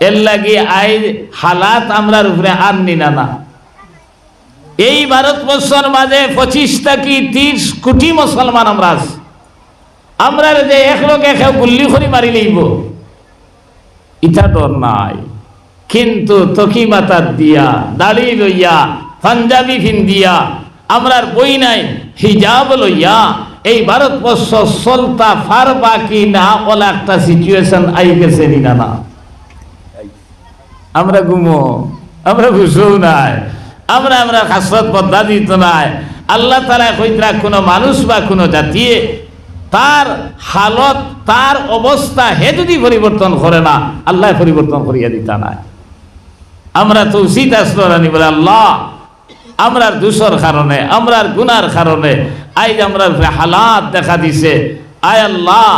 এর লাগি আই হালাত আমরার উপরে আর নিনা না। এই ভারতবর্ষের মাঝে পঁচিশটা কি তিরিশ কোটি মুসলমান আমরা আছি। আমরা যে এক লোক এক গুল্লি করে মারি লইব। ইটা ডর নাই। কিন্তু তকি মাতার দিয়া, দাড়ি লইয়া, পাঞ্জাবি ফিন্দিয়া আমরার বই নাই, হিজাব লইয়া, এই ভারতবর্ষ সলতা ফারবা কি না ওলা একটা সিচুয়েশন আই গেছে না না। আমরা ঘুমো, আমরা বুঝেও নাই, আমরা আমরা খাসরত পদ্ধতিত নাই। আল্লাহ তালা কইতরা কোনো মানুষ বা কোনো জাতিয়ে তার হালত, তার অবস্থা হে যদি পরিবর্তন করে না, আল্লাহ পরিবর্তন করিয়া দিতা নাই। আমরা তো উচিত আসলানি বলে, আল্লাহ, আমরার দূষর কারণে, আমরার গুনার কারণে আজ আমরা হালাত দেখা দিছে। আয় আল্লাহ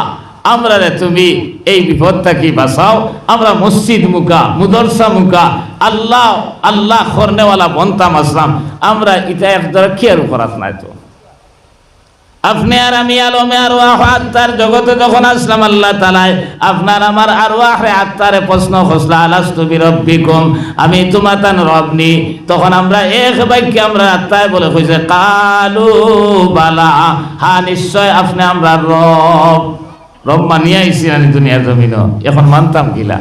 আমরা তুমি এই বিপদ কি বাঁচাও। আমরা মসজিদ মুকা মুদরসা মুখা, আল্লাহ আল্লাহ করনেওয়ালা বনতাম আসলাম আমরা এটা একদম খেয়াল করাত নাই তো আপনি আর আমি আলমে আর আত্মার জগতে যখন আসলাম আল্লাহ তালায় আপনার আমার আর আহরে আত্মারে প্রশ্ন খসলা আলাস তুমি রব্বি কম আমি তোমার তান রবনি তখন আমরা এক বাক্যে আমরা আত্মায় বলে কইছে, কালু বালা, হা নিশ্চয় আপনি আমরা রব। রব মানিয়ে আইসি আমি দুনিয়ার জমিন এখন মানতাম কিলা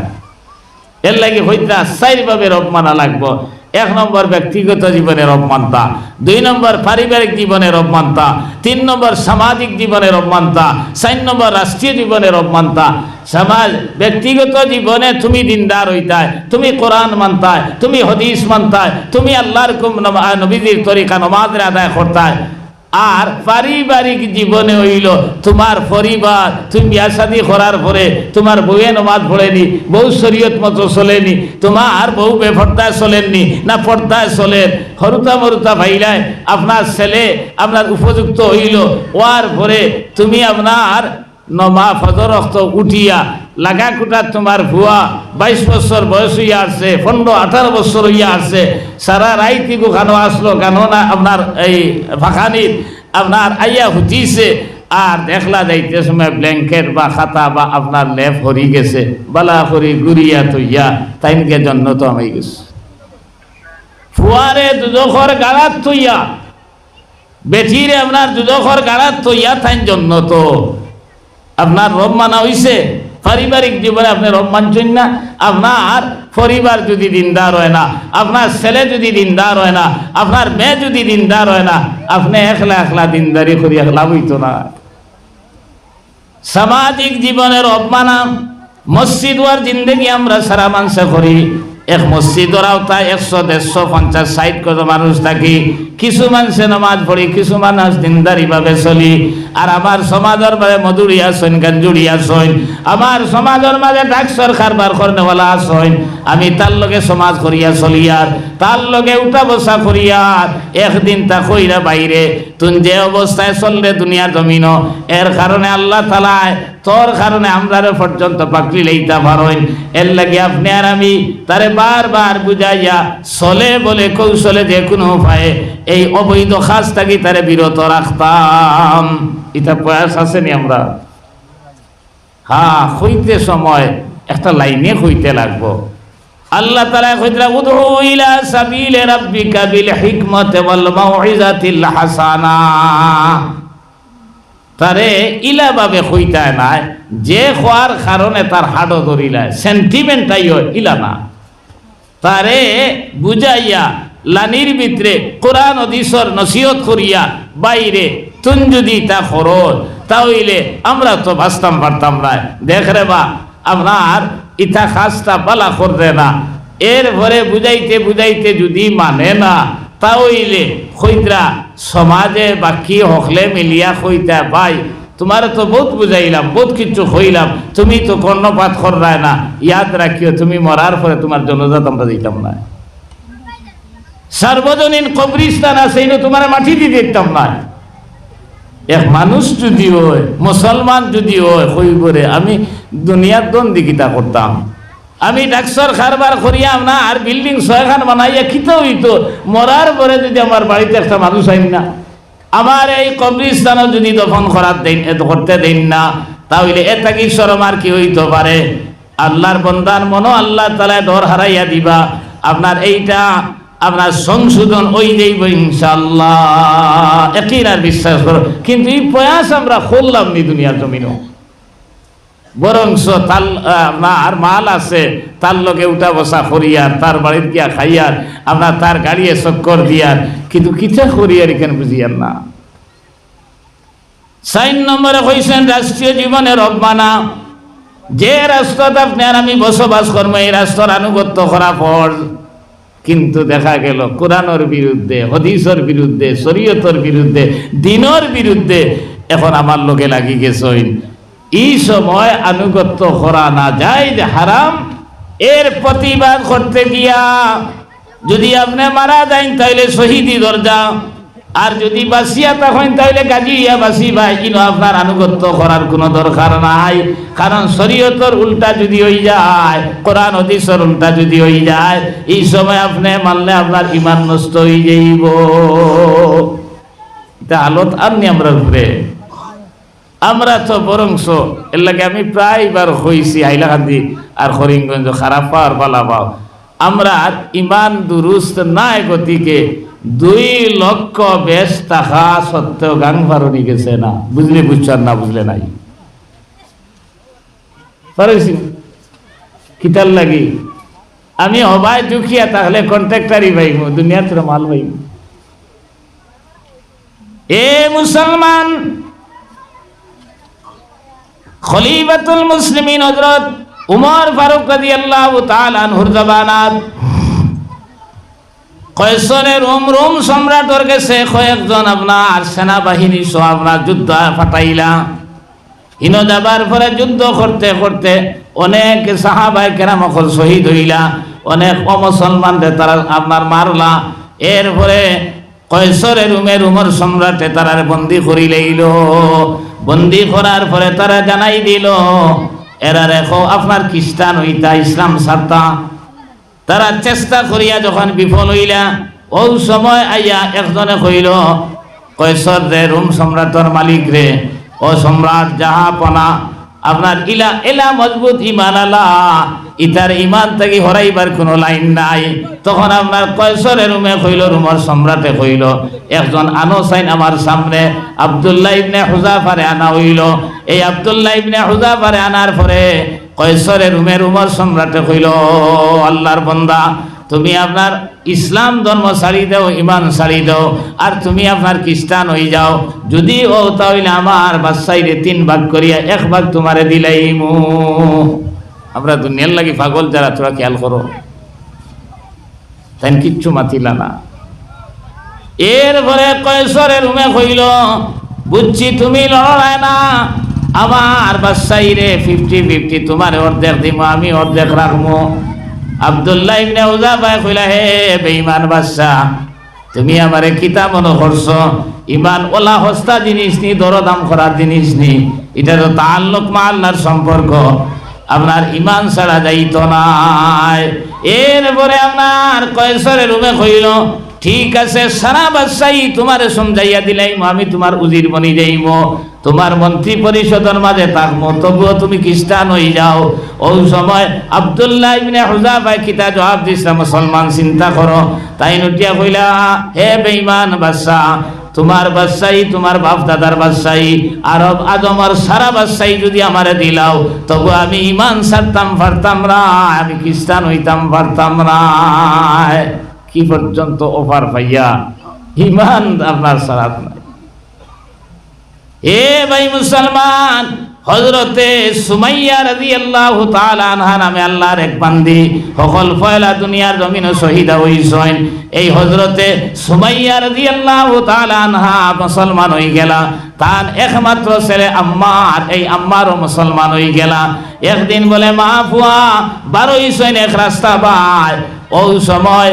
এর লাগে হইতে আশ্চর্য ভাবে রব মানা লাগবো। এক নম্বর ব্যক্তিগত জীবনের অপমানতা দুই নম্বর পারিবারিক জীবনের অপমানতা তিন নম্বর সামাজিক জীবনের অপমানতা চার নম্বর রাষ্ট্রীয় জীবনের অপমানতা সমাজ ব্যক্তিগত জীবনে তুমি দিনদার হইতায় তুমি কোরআন মানতায় তুমি হদিস মানতায় তুমি আল্লাহর কুম- নবীজির তরিকা নমাজের আদায় করতায় আর পারিবারিক জীবনে হইল, তোমার পরিবার, তুমি বিয়া শাদী করার পরে তোমার বউয়ে নমাজ পড়েনি, বউ শরীয়ত মতো চলেনি, তোমার বউ বেফর্দায় চলেননি, না পর্দায় চলেন। হরুতা মরুতা ভাইলায় আপনার ছেলে আপনার উপযুক্ত হইল, ওয়ার পরে তুমি আপনার নমা ফজর উঠিয়া, লাগা কুটা তোমার ভুয়া বাইশ বছর বয়স হইয়া আসছে পনেরো আঠারো বছর হইয়া আসছে সারা রাইতি গোখানো আসলো কেন না আপনার এই ফাঁকানির আপনার আইয়া হুতিছে আর দেখলা যাইতে সময় ব্ল্যাঙ্কেট বা খাতা বা আপনার লেপ হরি গেছে, বালা হরি গুড়িয়া তৈয়া তাইনকে জন্য তো আমি গেছে ফুয়ারে দুদখর গাড়াত তৈয়া বেঠিরে আপনার দুদখর গাড়াত তৈয়া তাইন জন্য তো আপনার রব মানা হইছে, পারিবারিক জীবনে আপনি রব মানছেন না, আপনার পরিবার যদি দিনদার হয় না, আপনার ছেলে যদি দিনদার হয় না, আপনার মেয়ে যদি দিনদার হয় না, আপনি একলা একলা দিনদারি করি একলা হইতো না। সামাজিক জীবনের অপমানা মসজিদ ওয়ার জিন্দগি আমরা সারা মানুষে করি। এক মসজিদর তাই একশো দেড়শো পঞ্চাশ ষাট কত মানুষ থাকি কিছু মানুষে নমাজ পড়ি কিছু মানুষ দিনদারি ভাবে চলি। আর আমার সমাজের মাঝে মধুরিয়া সইন গাঞ্জুরিয়া সইন আমার সমাজের মাঝে ডাক সরকার বার করনেওয়ালা আসইন আমি তার লগে সমাজ করিয়া চলিয়ার তার লগে উঠা বসা করিয়ার একদিন তা কইরা বাইরে। তুই যে অবস্থায় চললে দুনিয়ার জমিন এর কারণে আল্লাহ তালায় তোর কারণে আমরা পর্যন্ত পাকলি লইতে পারেন। এর লাগে আপনি আর আমি তারে বারবার বুঝাইয়া চলে বলে কৌশলে যে কোনো উপায়ে এই অবৈধ খাস থাকি তারে বিরত রাখতাম। এটা প্রয়াস আসেনি আমরা? হ্যাঁ হইতে সময় একটা লাইনে হইতে লাগবো। আল্লাহ তালা কইতরা উদউ ইলা সাবিলে রাব্বিকা বিল হিকমতি ওয়াল মাউইজাতিল হাসানা। তারে ইলা ভাবে হইতায় নাই, যে খোয়ার কারণে তার হাড়ো ধরিলায় সেন্টিমেন্টাই ইলা না। তারে বুঝাইয়া, লানির ভিতরে কোরআন অদিসর নসিহত করিয়া, বাইরে তুন যদি তা খরচ তাহলে আমরা তো বাঁচতাম পারতাম না দেখ রে বা, আপনার ইটা খাসটা পালা করবে না। এর ভরে বুঝাইতে বুঝাইতে যদি মানে না তাহলে খৈতরা সমাজে বাকি হকলে মিলিয়া খৈতা ভাই, তোমার তো বহুত বুঝাইলাম, বহুত কিছু হইলাম, তুমি তো কর্ণপাত করায় না। ইয়াদ রাখিও, তুমি মরার পরে তোমার জনজাত আমরা দিতাম না। সার্বজনীন কবরিস্তান আছে তোমার মাটি দিয়ে দিতাম না। এক মানুষ যদি হয়, মুসলমান যদি হয়, হইবরে, আমি দুনিয়ার দ্বন্দ্বিকিতা করতাম? আমি ডাক্তার কারবার করিয়াম না, আর বিল্ডিং ছয়খান বানাইয়া খিতে হইতো মরার পরে যদি আমার বাড়িতে একটা মানুষ আইন না। আমার এই কবরিস্তানও যদি দফন করার দেন করতে দেন না, তাহলে এটা কি শরম আর কি হইতে পারে? আল্লাহর বন্দার মনো আল্লাহ তালা ডর হারাইয়া দিবা। আপনার এইটা, আপনার সংশোধন ওই যাইব ইনশাল্লাহ একই আর বিশ্বাস করো, কিন্তু এই প্রয়াস আমরা করলাম নি দুনিয়ার জমিনও। বরংস তাল আর মাল আছে, তার লগে উঠা বসা করিয়ার তার বাড়ির গিয়া খাইয়ার আপনার তার গাড়িয়ে চক্কর দিয়ার, কিন্তু কিতা করিয়ার এখানে বুঝিয়ার না। সাইন নম্বরে কইছেন, রাষ্ট্রীয় জীবনের অবমানা যে রাষ্ট্রত আপনি আর আমি বসবাস করব, এই রাষ্ট্রের আনুগত্য করা ফরজ। কিন্তু দেখা গেল, কোরআনের বিরুদ্ধে, হদিসর বিরুদ্ধে, শরীয়তর বিরুদ্ধে, দিনর বিরুদ্ধে, এখন আমার লোকে লাগি গেছে। এই সময় আনুগত্য করা না যায় যে হারাম, এর প্রতিবাদ করতে গিয়া যদি আপনি মারা যান তাহলে শহীদি দরজা, আর যদি বাসিয়া তখন তাহলে গাজিয়া বাসি ভাই, কিন্তু আপনার আনুগত্য করার কোনো দরকার নাই। কারণ শরীয়তর উল্টা যদি হয়ে যায়, কোরআন হদিসর উল্টা যদি হয়ে যায়, এই সময় আপনি মানলে আপনার ইমান নষ্ট হয়ে যাইব। এটা আলত আননি আমরা ঘুরে আমরা তো বরংস, এর লাগে আমি প্রায়বার হইছি হাইলাকান্দি আর হরিঙ্গঞ্জ খারাপ পাওয়ার পালা পাও আমরা ইমান দুরুস্ত নাই গতিকে দুই লক্ষ বেশ টাকা সত্ত্বেও গাং ভারণি গেছে না। বুঝলে বুঝছেন না বুঝলে নাই। কিতার লাগি। আমি হবাই দুখিয়া তাহলে কন্ট্রাক্টারই পাইব দুনিয়াতে মাল পাইব এ মুসলমান খলিফাতুল মুসলিমিন হযরত উমর ফারুক রাদিয়াল্লাহু তাআলা আনহুর জবানাত। কয়সরের রোম রোম সম্রাটর গেছে কয়েকজন আপনার সেনাবাহিনী সহ আপনার যুদ্ধ ফাটাইলা। হিনো যাবার পরে যুদ্ধ করতে করতে অনেক সাহাবাই কেরামকল শহীদ হইলা, অনেক অমুসলমানদের তারা আপনার মারলা। এরপরে কয়সরের রুমের উমর সম্রাটে তারার বন্দি করি লইল বন্দি করার পরে তারা জানাই দিল, এরা রেখো, আপনার খ্রিস্টান হইতা ইসলাম সারতা। তারা চেষ্টা করিয়া যখন বিফল হইলা ও সময় আইয়া একজনে কইল, কৈশোর রে, রুম সম্রাটর মালিক রে, ও সম্রাট জাহাপনা আপনার ইলা এলা মজবুত ইমান আলা। ইতার ইমান থেকে হরাইবার কোনো লাইন নাই। তখন আপনার কয়সরের রুমে কইল, রুমর সম্রাটে কইল, একজন আনো সাইন আমার সামনে আবদুল্লাহ ইবনে হুজাফারে আনা হইল। এই আবদুল্লাহ ইবনে হুজাফারে আনার পরে কয়সরের রুমের উমর সম্রাটে কইল আল্লাহর বন্দা তুমি আপনার ইসলাম ধর্ম ছাড়ি দাও, ইমান ছাড়ি দাও, আর তুমি আপনার খ্রিস্টান হয়ে যাও। যদি ও তাহলে আমার বাচ্চাইরে তিন ভাগ করিয়া এক ভাগ তোমারে দিলাইমু। আমরা দুনিয়ার লাগি পাগল যারা, তোরা খেয়াল করো। তাই কিচ্ছু মাতিলা না। এরপরে কয়সরের রুমে কইল, বুঝছি তুমি লড়াই না। আমার বাসাই রে ফিফটি ফিফটি তোমার অর্ধেক দিব আমি অর্ধেক রাখব আবদুল্লাহ ইবনে উজা ভাই কইলা, হে বেঈমান বাদশা, তুমি আমারে কিতা মনে ইমান ওলা হস্তা জিনিস নি, দরদাম করার জিনিস নি এটা তো তাল্লুক মা আল্লাহর সম্পর্ক। আপনার ইমান ছাড়া যাইতো নাই। এরপরে আপনার কয়েসরের রুমে কইল ঠিক আছে, সারা বাদশাহী তোমার সমঝাইয়া দিলাইম আমি তোমার উজির বনি যাইব তোমার মন্ত্রী পরিষদের মাঝে থাকব তবুও তুমি খ্রিস্টান হয়ে যাও। ওই সময় আবদুল্লাহ ইবনে হুজাফা কিতা জবাব দিছে মুসলমান চিন্তা করো। তাই নটিয়া কইলা, হে বেঈমান বাদশাহ, তোমার বাদশাহী, তোমার বাপ দাদার বাদশাহী, আরব আদমর সারা বাদশাহী যদি আমারে দিলাও, তবু আমি ইমান ছাড়তাম পারতাম না, আমি খ্রিস্টান হইতাম পারতাম না। কি পর্যন্ত অফার পাইয়া ইমান আপনার সারাত নাই। এ ভাই মুসলমান হজরতে সুমাইয়া রাদিয়াল্লাহু তাআলা আনহা নামে আল্লাহর এক বান্দি, সকল ফয়লা দুনিয়ার জমিনে শহীদা হইছেন। এই হজরতে সুমাইয়া রাদিয়াল্লাহু তাআলা আনহা মুসলমান হই গেলা। তার একমাত্র ছেলে আম্মার, এই আম্মারও মুসলমান হই গেলা। একদিন বলে, মা ফুয়া, বারোই সৈন এক রাস্তা বাই ওই সময়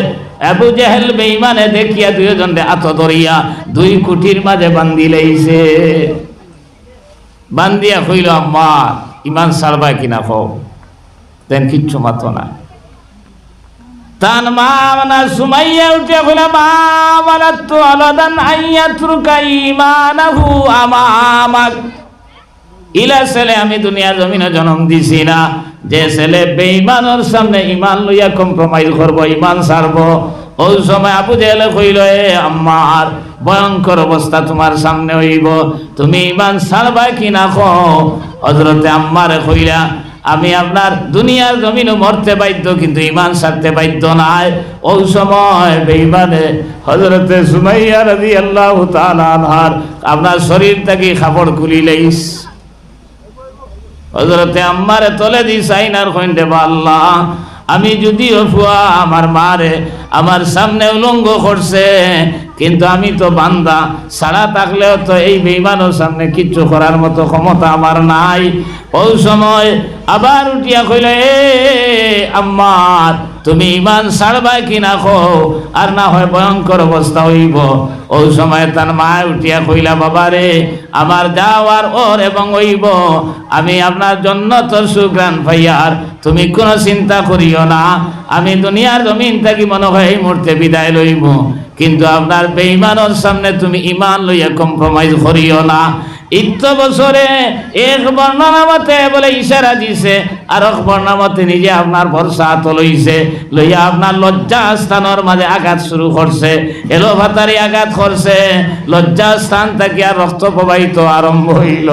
আবু জেহেল বেঈমানে দেখিয়া দুইজনে আত ধরিয়া দুই কুটির মাঝে বান্ধি লইছে। বান্দিয়া কইল, আম্মা, ইমান সারবা কিনা কও? তেন কিচ্ছু মাতো না। তান মা মানে সুমাইয়া উঠে কইলা, মা বালাতু আলাদান আইয়াতরুকা ঈমানাহু আমামাক ইলা ছেলে আমি দুনিয়ার জমিনে জন্ম দিছি না। যে ছেলে বেঈমানের সামনে ইমান লইয়া কম্প্রোমাইজ করব ইমান ছাড়ব। ওই সময় আবু জেলে কইল, এ আম্মার, ভয়ঙ্কর অবস্থা তোমার সামনে হইব। তুমি ইমান ছাড়বা কি না কো হজরতে আম্মারে কইলা, আমি আপনার দুনিয়ার জমিনও মরতে বাধ্য, কিন্তু ইমান ছাড়তে বাধ্য নাই। ওই সময় বেইমানে হজরতে সুমাইয়া রাজি আল্লাহ তালার আপনার শরীর থেকে খাপড় খুলি লইস? হজরতে আম্মারে তলে দি সাইনার কইন্ডে আল্লাহ, আমি যদি অফুয়া আমার মারে আমার সামনে উলঙ্গ করছে, কিন্তু আমি তো বান্দা, সারা থাকলেও তো এই বেইমানোর সামনে কিচ্ছু করার মতো ক্ষমতা আমার নাই। ওই সময় আবার উঠিয়া কইল, এ আম্মার তুমি ইমান ছাড়বা কি না খো আর না হয় ভয়ঙ্কর অবস্থা হইব। ওই সময় তার মা উঠিয়া কইলা বাবা রে আমার যাওয়ার ওর এবং হইব। আমি আপনার জন্য তোর সুগ্রান ভাইয়ার তুমি কোনো চিন্তা করিও না। আমি দুনিয়ার জমিন থাকি মনে হয় এই মুহূর্তে বিদায় লইব। কিন্তু আপনার বেঈমানের সামনে তুমি ইমান লইয়া কম্প্রোমাইজ করিও না। ইত্য বছরে এক বর্ণনা মতে বলে ইশারা দিছে, আর এক বর্ণনা মতে নিজে আপনার ভরসা হাত লইছে, লইয়া আপনার লজ্জা স্থানের মাঝে আঘাত শুরু করছে এলো ভাতারি আঘাত করছে লজ্জা স্থান থেকে আর রক্ত প্রবাহিত আরম্ভ হইল।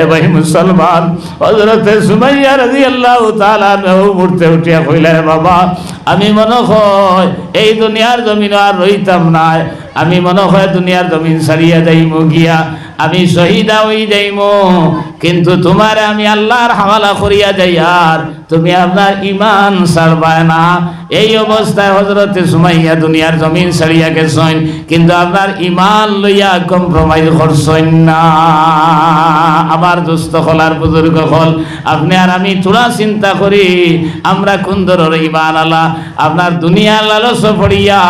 এ ভাই মুসলমান হজরতে সুমাইয়া রাজি আল্লাহ তালা উঠিয়া কইলা "হে বাবা, আমি মনে হয় এই দুনিয়ার জমিন আর রইতাম নাই, আমি মনে হয় দুনিয়ার জমিন ছাড়িয়া যাইম গিয়া। আমি শহীদা হই যাইম। কিন্তু তোমার আমি আল্লাহর হাওয়ালা করিয়া যাই আর তুমি আপনার ইমান ছাড়বায় না। এই অবস্থায় হজরতে সুমাইয়া দুনিয়ার জমিন ছাড়িয়া গেছেন, কিন্তু আপনার ইমান লইয়া কম্প্রোমাইজ করছেন না। আমার দুস্থ হলার বুজুর্গ হল, আপনি আর আমি চূড়া চিন্তা করি, আমরা কুন্দরের ইমান আলা? আপনার দুনিয়ার লালস পড়িয়া,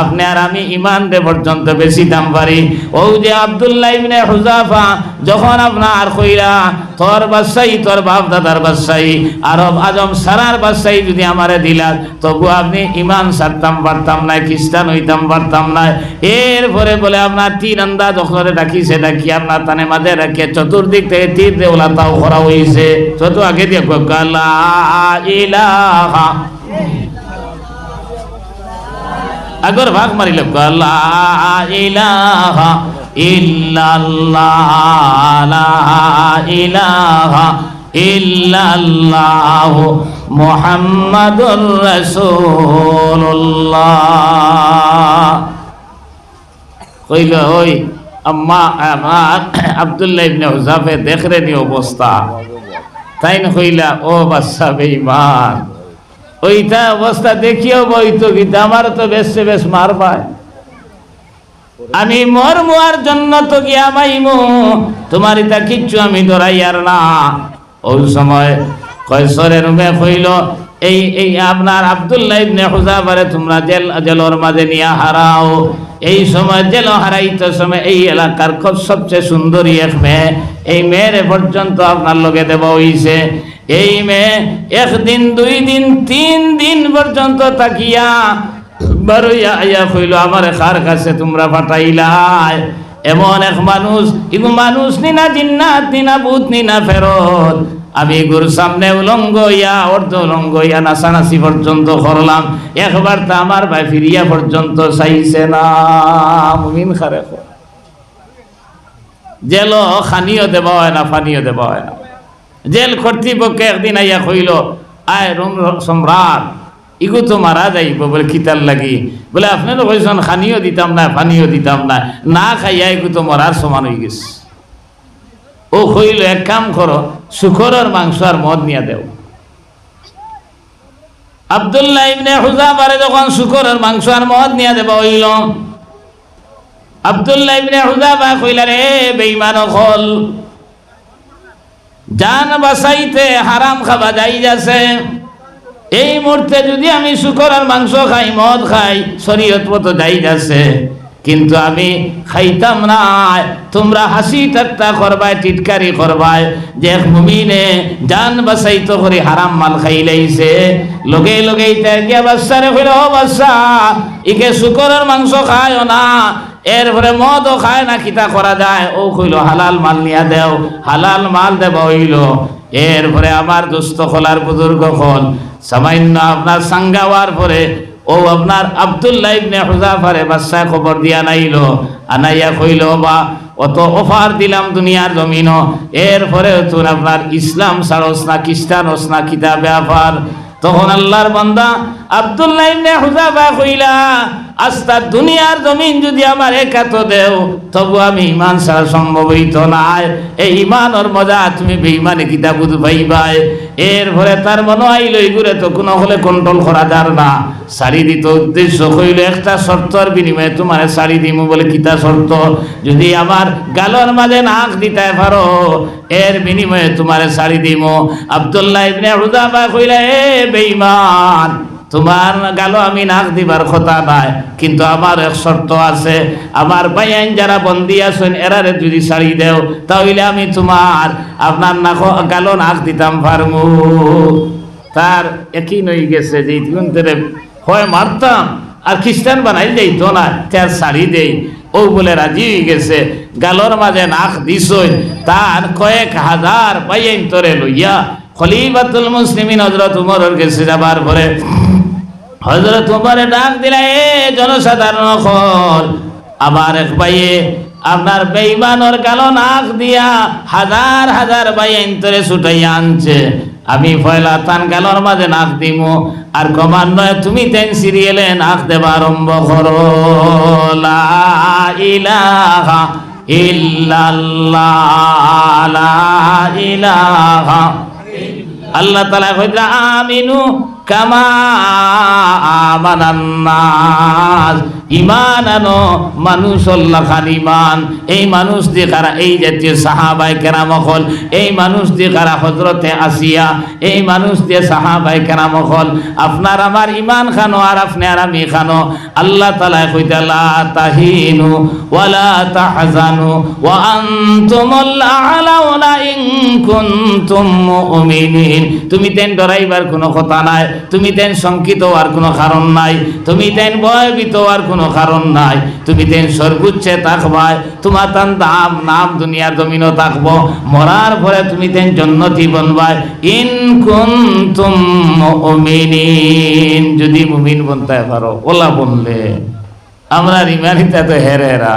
আপনি আর আমি ইমান দে পর্যন্ত বেশি দাম পারি। ও যে আবদুল্লাহ ইবনে হুজাফা যখন আপনার কইরা, তোর বাদশাহী, তোর বাপ দাদার বাদশাহী, আরব আজম সারার বাদশাহী যদি আমারে দিলা তবু আপনি ইমান সারতাম পারতাম না খ্রিস্টান হইতাম, পারতাম না এরপরে বলে আপনার তীর আন্দা যখন ডাকিছে ডাকি আপনার তানে মাঝে রাখে চতুর্দিক থেকে তীর দেওলা তাও করা হয়েছে চতু আগে দিয়ে গালা ইলাহা আগর ভাগ মারিল লা ইলাহা ইল্লাল্লাহ মুহাম্মাদুর রাসূলুল্লাহ। কইল, ওই আম্মা আমার আব্দুল্লাহ ইবনে হুজাফে দেখরে নি অবস্থা। তাই না কইলা, ও বাচ্চা বেঈমান, ওইটা অবস্থা দেখিও বইতো কিন্তু আমার তো বেশে বেশ মার পায়। আমি মর মুয়ার জন্য তো গিয়া মাইমু। তোমার এটা কিচ্ছু আমি ধরাইয়ার না। ওই সময় কয়সরের রুমে কইল এই এই আপনার আব্দুল্লাহ ইবনে হুজাফারে তোমরা জেল, জেলর মাঝে নিয়ে হারাও। এই সময় জেল হারাইতে সময় এই এলাকার সবচেয়ে সুন্দরী এক মেয়ে। এই মেয়ের পর্যন্ত আপনার লগে দেব হইছে। এই মেয়ে একদিন, দুই দিন, তিন দিন পর্যন্ত তাকিয়া আইয়া কাছে তোমরা এমন এক মানুষ মানুষ নিনা নিনা আমি গুরু সামনে উলঙ্গ ইয়া, অর্ধ উলঙ্গ ইয়া, নাচানাচি পর্যন্ত করলাম। একবার তো আমার ভাই ফিরিয়া পর্যন্ত চাইছে না। জেল খানিও দেওয়া হয় না ফানিও দেওয়া হয় না। জেল কর্তৃপক্ষ একদিন আইয়া কইল, আয় রুম সম্রাট ইগু তো মারা যাইব, বলে কিতার লাগি। বলে আপনারও কইসন খানিও দিতাম না, পানিও দিতাম না না খাইয়া ইগু তো মরার সমান হয়ে গেছে। ও কইল, এক কাম করো, শুকরের মাংস আর মদ নিয়ে দেও। আবদুল্লাহ ইবনে হুজাফারে যখন শুকরের মাংস আর মদ নিয়ে দেব হইল, আবদুল্লাহ ইবনে হুজাফা কইলা রে বেঈমান হল জান বাসাইতে হারাম খাবা যাই যাচ্ছে এই মুহূর্তে যদি আমি শুকর আর মাংস খাই, মদ খাই, শরীয়ত মতো যাই যাচ্ছে কিন্তু আমি খাইতাম না। তোমরা হাসি ঠাট্টা করবাই, টিটকারি করবাই, যে মুমিনে জান বাসাইতো করে হারাম মাল খাইলাইছে লগে লগে ইতা গিয়া বাচ্চারে কইল, ও বাচ্চা ইকে শুকরের মাংস খায়ও না, এরপরে মদও খায় না, কিতা করা যায়? ও কইল, হালাল মাল নিয়া দেও, হালাল মাল দেব হইল। এরপরে আমার দুস্থ খোলার বুজুর্গ হল সামান্য আপনার সাঙ্গাওয়ার পরে, ও আপনার আবদুল্লাহ ইবনে হুজাফারে বাদশাহ খবর দিয়া নাইলো, আনাইয়া কইল বা অত অফার দিলাম দুনিয়ার জমিন এরপরে তোর আপনার ইসলাম সারস না খ্রিস্টান হস না কিতাবে আফার? তখন আল্লাহর বান্দা আব্দুল্লাহ ইবনে হুজাফা কইলা আস্তা দুনিয়ার জমিন যদি আমার একাত দেও, তবু আমি ইমান ছাড়া সম্ভব হইত নাই। এই ইমানের মজা তুমি বেইমানে কিতা বুঝ পাইবাই এরপরে তার মনে আইল এইগুলো তো কোনো হলে কন্ট্রোল করা যার না। শাড়ি দিত উদ্দেশ্য কইল, একটা শর্তর বিনিময়ে তোমার শাড়ি দিমু বলে কিতা শর্ত? যদি আমার গালর মাঝে নাক দিতে পারো, এর বিনিময়ে তোমার শাড়ি দিমু। আব্দুল্লাহ ইবনে হুদাফা কইলা, এ বেঈমান তোমার গাল আমি নাক দিবার কথা নাই, কিন্তু আমার এক শর্ত আছে। আমার বাইয়ান যারা বন্দি আছেন, এরারে যদি শাড়ি দেও, তাহলে আমি তোমার আপনার নাক, গালো নাক দিতাম পারমু। তার একই নই গেছে যে ইতিমধ্যে হয় মারতাম। আর খ্রিস্টান বানাই যাইতো না, তার শাড়ি দেই। ও বলে রাজি হয়ে গেছে, গালোর মাঝে নাক দিছই তার কয়েক হাজার বাইয়ান তোরে লইয়া খলিফাতুল মুসলিমিন হজরত উমরের গেছে যাবার পরে। হজরত উমরে ডাক দিলা, এ জনসাধারণ আবার এক বাইয়ে আপনার বেইমানর কালো নাক দিয়া হাজার হাজার বাই এন্তরে ছুটাইয়া আনছে। আমি ফয়লা তান গালর মাঝে নাক দিমু, আর ক্রমান্বয়ে তুমি তেন সিরিয়ালে নাক দেবা আরম্ভ করো। লা ইলাহা ইল্লাল্লাহ, লা ইলাহা আল্লাহ তালা কইরা আমিনু কামা আমানান্নাস ইমান আনো, মানুষ খান ইমান। এই মানুষ দিয়ে কারা এই জাতীয় সাহাবাই কেরাম হল, এই মানুষ দিয়ে কারা হজরতে আসিয়া, এই মানুষ দিয়ে সাহাবাই কেরাম হল। আপনার আমার ইমান খানো আর আপনি আর আমি খানো। আল্লাহ তালা কইতে, লা তাহিনু ওয়ালা তাহজানু ওয়া কুনতুম তুমি তেন ডরাইবার কোনো কথা নাই, তুমি তেন শঙ্কিত হওয়ার কোনো কারণ নাই, তুমি তেন ভয়ভীত হওয়ার কোনো কারণ নাই। তুমি তেন সর্বোচ্চে থাকবাই তোমার তান দাম, নাম দুনিয়ার জমিনও থাকব মরার পরে তুমি তেন জন্নতি বনবাই ইন কুনতুম মুমিনিন। যদি মুমিন বনতে পারো, ওলা বললে আমরা রিমানিতা তো হেরেরা।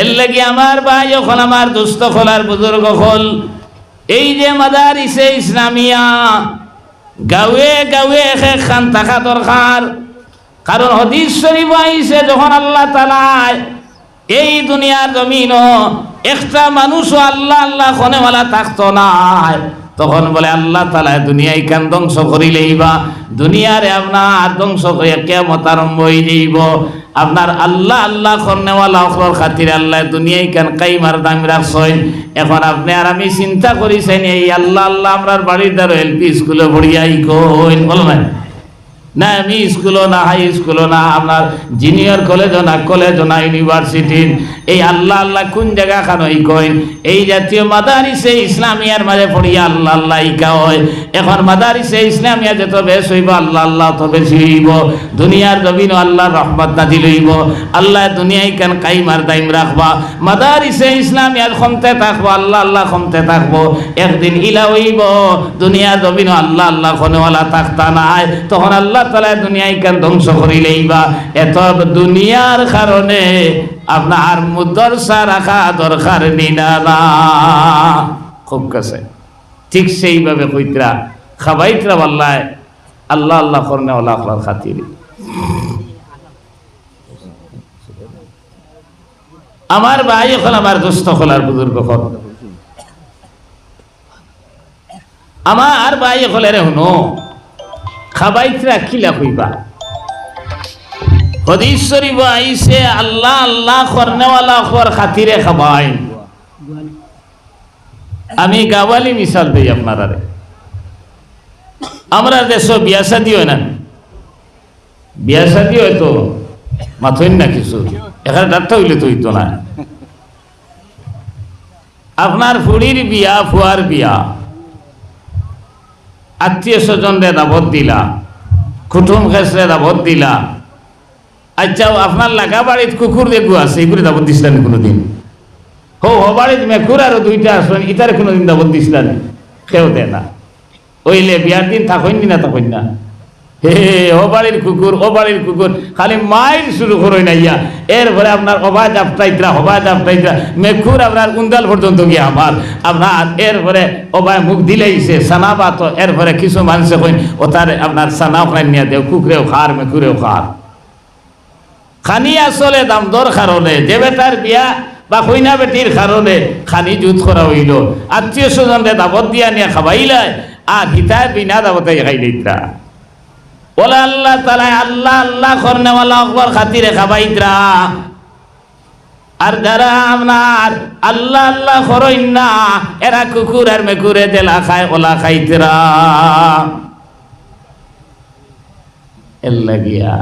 এর লাগি আমার ভাই যখন আমার দুস্থ খোলার বুজুর্গ হল এই যে মাদারিসে ইসলামিয়া গাঁয়ে একে খান থাকা দরকার। কারণ হদিস শরীফ যখন আল্লাহ তালায় এই দুনিয়ার জমিন একটা মানুষও আল্লাহ আল্লাহ খনেওয়ালা থাকতো নাই তখন বলে আল্লাহ তালা দুনিয়ায় কেন ধ্বংস করিলেই বা? দুনিয়ারে আপনার ধ্বংস করে কেমত আরম্ভ হয়ে যাইব। আপনার আল্লাহ আল্লাহ কর্নেওয়ালা অখর খাতির আল্লাহ দুনিয়ায় কেন কাইমার দাম রাখছেন? এখন আপনি আর আমি চিন্তা করিছেন, এই আল্লাহ আল্লাহ আমরার বাড়ির দ্বারা এলপি স্কুলে পড়িয়াই কইন বলো না না, আমি স্কুলও না, হাই স্কুলও না, আপনার জিনিয়র কলেজও না কলেজও না ইউনিভার্সিটির এই আল্লাহ আল্লাহ কোন জায়গা খানো ই কইন? এই জাতীয় মাদারিসে ইসলামিয়ার মাঝে পড়িয়া আল্লাহ আল্লাহ ইকা হয়। এখন মাদারিসে ইসলামিয়া যত বেশ হইব, আল্লাহ আল্লাহ তো বেশি হইব। দুনিয়ার জমিন আল্লাহ রহমত নাজিল হইব। আল্লাহ দুনিয়ায় কেন কাইমার দাইম রাখবা? মাদারিসে ইসলামিয়ার ক্ষমতে থাকব, আল্লাহ আল্লাহ ক্ষমতে থাকব। একদিন ইলা হইব, দুনিয়ার জমিন আল্লাহ আল্লাহ খনেওয়ালা থাকতা নাই। তখন আল্লাহ তালা দুনিয়ায় কেন ধ্বংস করিলেই বা? এত দুনিয়ার কারণে আপনার মুদরসা রাখা দরকার খুব কাছে। ঠিক সেইভাবে কইতরা, খাবাইতরা বললায়, আল্লাহ আল্লাহ করনে আল্লাহ আল্লাহর খাতির। আমার ভাই এখন আমার দুস্থ খোলার বুজুর্গ হল আমার ভাই হলে রে হুনো, খাবাইতরা কিলা কইবা হদিশ্বরী আইসে আল্লাহ আল্লাহ করনেওয়ালা খর খাতিরে খাবাই। আমি গাওয়ালি মিশাল দিই আপনারা আমরা দেশ বিয়া শাদি হয় না, বিয়া শাদি হয়তো মাথইন না কিছু, এখানে ডাক্তার হইলে তো হইতো না। আপনার ফুড়ির বিয়া, ফুয়ার বিয়া, আত্মীয় স্বজনরে দাবত দিলা, কুটুম খেসরে দাবত দিলা আচ্ছা আপনার লাগা বাড়িত কুকুর দেখু আছে এগুলি দাবত দিছিলেন কোনোদিন। হো হবাড়িত মেকুর আরও দুইটা আসবেন ইতারে কোনো দিন দাবত দিছিল না। কেউ দেয় না। ওইলে বিয়ার দিন থাকইন না তখন না। হে ও বাড়ির কুকুর, ও বাড়ির কুকুর, খালি মাইল শুরু করই না ইয়া এরপরে আপনার অবাজ আপটাইতরা অবাজ আপটাইতরা মেঘুর আপনার উন্দাল পর্যন্ত গিয়ে আমার। আপনার এরপরে অবায় মুখ দিলেইছে সানা বাত এরপরে কিছু মানুষে কইন, ও তার আপনার সানা ওখানে নিয়ে দেও, কুকুরেও খার মেঘুরেও খার। খানি আসলে দাম দর কারণে, যে বেটার বিয়া বা কইনা বেটির কারণে খানি জুত করা হইল। আত্মীয় স্বজনরে দাবত দিয়া নিয়ে খাবাইলাই আর হিতায় বিনা দাবতে খাইলিতরা বলে আল্লাহ তালা আল্লাহ আল্লাহ করনেওয়ালা আকবর খাতিরে খাবাইতরা আর যারা আপনার আল্লাহ আল্লাহ করইন না, এরা কুকুর আর মেকুরে দেলা খায়, ওলা খাইতরা। এর লাগিয়া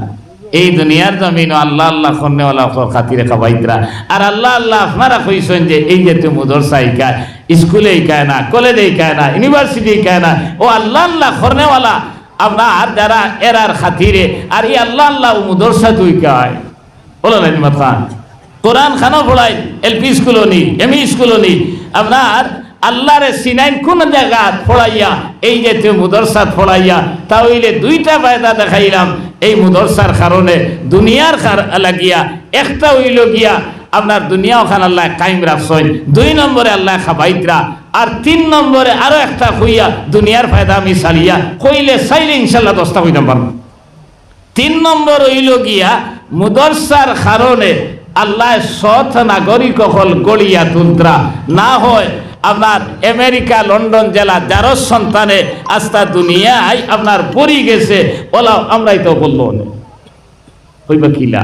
এই দুনিয়ার জমিন আল্লাহ আল্লাহ করনেওয়ালা খাতিরে খাবাইতরা। আর আল্লাহ আল্লাহ আপনারা কইছেন যে এই যে তুমি মদরসা ইকায় স্কুলে ইকায় না, কলেজে ইকায় না, ইউনিভার্সিটি ইকায় না, ও আল্লাহ আল্লাহ করনেওয়ালা আপনার যারা এরার খাতিরে, আর এই আল্লাহ আল্লাহ মুদরসা তুই কায় বলো নিমাত কোরআন খানও পড়াই এলপি স্কুলও নি এমই স্কুলও নি আপনার আল্লাহরে সিনাইন কোন জায়গা পড়াইয়া, এই যে তুই মুদরসাত পড়াইয়া তাহলে দুইটা ফায়দা দেখাইলাম। এই মুদরসার কারণে দুনিয়ার লাগিয়া, একটা হইল গিয়া আপনার দুনিয়া ওখানে আল্লাহ কাইম রাখছেন। দুই নম্বরে আল্লাহ খাবাইতরা, আর তিন নম্বরে আরও একটা হইয়া দুনিয়ার ফায়দা আমি চালিয়া কইলে চাইলে ইনশাল্লাহ দশটা হইতাম পারব। তিন নম্বর হইল গিয়া মুদরসার কারণে আল্লাহ সৎ নাগরিক হল গড়িয়া তুলত্রা না হয় আপনার আমেরিকা, লন্ডন জেলা, যার সন্তানে আস্তা দুনিয়ায় আপনার পরি গেছে ওলা আমরাই তো বলল হইবা কিলা